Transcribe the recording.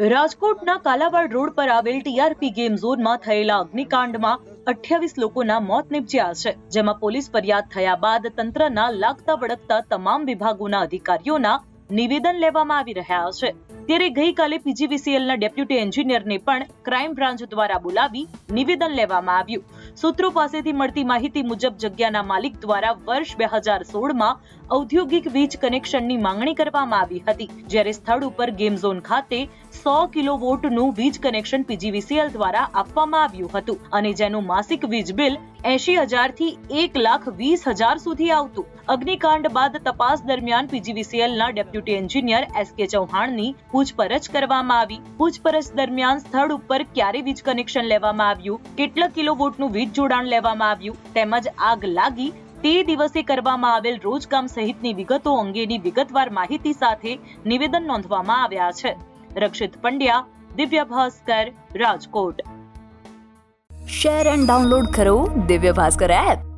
રાજકોટના કાલાવાડ રોડ પર આવેલ ટીઆરપી ગેમ ઝોનમાં થયેલા અગ્નિકાંડમાં અઠ્યાવીસ લોકોના મોત નિપજ્યા છે, જેમાં પોલીસ ફરિયાદ થયા બાદ તંત્રના લાગતા વળગતા તમામ વિભાગોના અધિકારીઓના નિવેદન લેવામાં આવી રહ્યા છે. ત્યારે ગઈકાલે પીજીવીસીએલના ડેપ્યુટી એન્જિનિયરને પણ ક્રાઇમ બ્રાન્ચ દ્વારા બોલાવી નિવેદન લેવામાં આવ્યું. સૂત્રો પાસેથી મળતી માહિતી મુજબ જગ્યાના માલિક દ્વારા વર્ષ બે હજાર સોળમાં ઔદ્યોગિક વીજ કનેક્શનની માંગણી કરવામાં આવી હતી, જ્યારે સ્થળ ઉપર ગેમ ખાતે સો કિલોવોટનું વીજ કનેક્શન પીજીવીસીએલ દ્વારા આપવામાં આવ્યું હતું અને જેનું માસિક વીજ બિલ એસી હજારથી એક લાખ વીસ હજાર સુધી આવતું. અગ્નિકાંડ બાદ તપાસ દરમિયાન પીજીવીસીએલના ડેપ્યુટી એન્જિનિયર એસ કે ચૌહાણની પૂછપરછ કરવામાં આવી. પૂછપરછ દરમિયાન સ્થળ ઉપર ક્યારે વીજ કનેક્શન લેવામાં આવ્યું? કેટલા કિલોવોટનું વીજ જોડાણ લેવામાં આવ્યું. તેમજ આગ લાગી તે દિવસે કરવામાં આવેલ રોજકામ સહિતની વિગતો અંગેની વિગતવાર માહિતી સાથે નિવેદન નોંધવામાં આવ્યા છે. Rakshit Pandya, Divya Bhaskar, Rajkot. Share and download કરો દિવ્ય ભાસ્કર એપ.